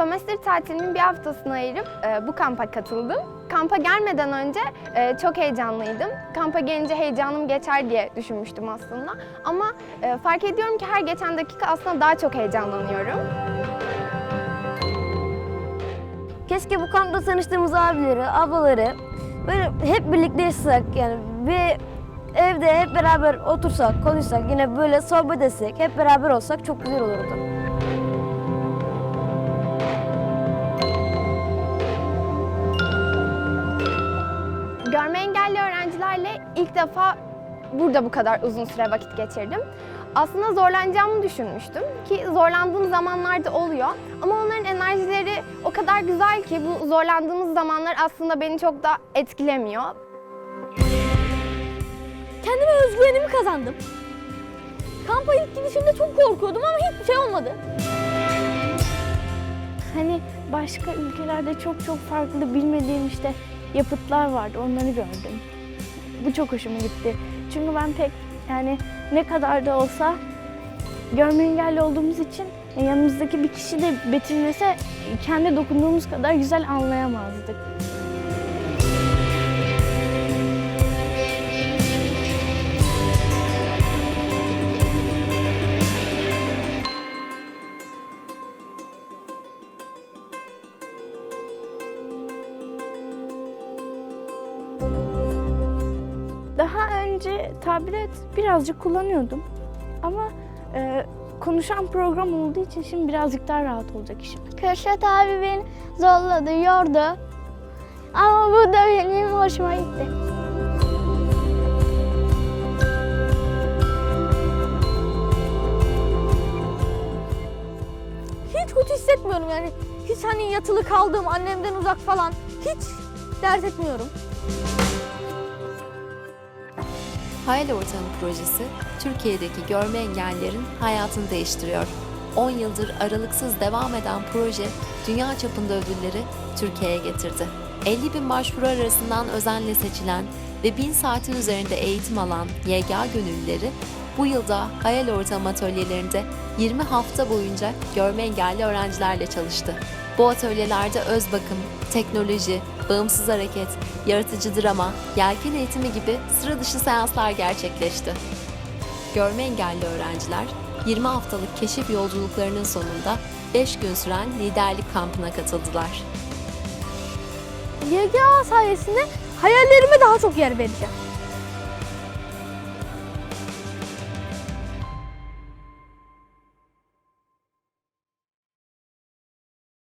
Sömestr tatilimin bir haftasını ayırıp e, bu kampa katıldım. Kampa gelmeden önce e, çok heyecanlıydım. Kampa gelince heyecanım geçer diye düşünmüştüm aslında. Ama e, fark ediyorum ki her geçen dakika aslında daha çok heyecanlanıyorum. Keşke bu kampta tanıştığımız abileri, ablaları böyle hep birlikte yaşasak yani bir evde hep beraber otursak, konuşsak, yine böyle sohbet etsek, hep beraber olsak çok güzel olurdu. İlk defa burada bu kadar uzun süre vakit geçirdim. Aslında zorlanacağımı düşünmüştüm ki zorlandığım zamanlarda oluyor. Ama onların enerjileri o kadar güzel ki bu zorlandığımız zamanlar aslında beni çok da etkilemiyor. Kendime özgüvenimi kazandım. Kampa ilk gidişimde çok korkuyordum ama hiçbir şey olmadı. Hani başka ülkelerde çok çok farklı bilmediğim işte yapıtlar vardı. Onları gördüm. Bu çok hoşuma gitti. Çünkü ben pek yani ne kadar da olsa görme engelli olduğumuz için e, yanımızdaki bir kişi de betimlese kendi dokunduğumuz kadar güzel anlayamazdık. Önce tablet birazcık kullanıyordum. Ama e, konuşan program olduğu için şimdi birazcık daha rahat olacak işim. Kürşat abi beni zorladı, yordu. Ama bu da benim hoşuma gitti. Hiç kötü hissetmiyorum yani. Hiç hani yatılı kaldım, annemden uzak falan. Hiç dert etmiyorum. Hayal Ortamı projesi Türkiye'deki görme engellilerin hayatını değiştiriyor. 10 yıldır aralıksız devam eden proje dünya çapında ödülleri Türkiye'ye getirdi. 50 bin başvuru arasından özenle seçilen ve 1000 saatin üzerinde eğitim alan YGA gönüllüleri bu yılda Hayal Ortamı atölyelerinde 20 hafta boyunca görme engelli öğrencilerle çalıştı. Bu atölyelerde öz bakım, teknoloji, bağımsız hareket, yaratıcı drama, yelken eğitimi gibi sıra dışı seanslar gerçekleşti. Görme engelli öğrenciler 20 haftalık keşif yolculuklarının sonunda 5 gün süren liderlik kampına katıldılar. YGA sayesinde hayallerime daha çok yer vereceğim.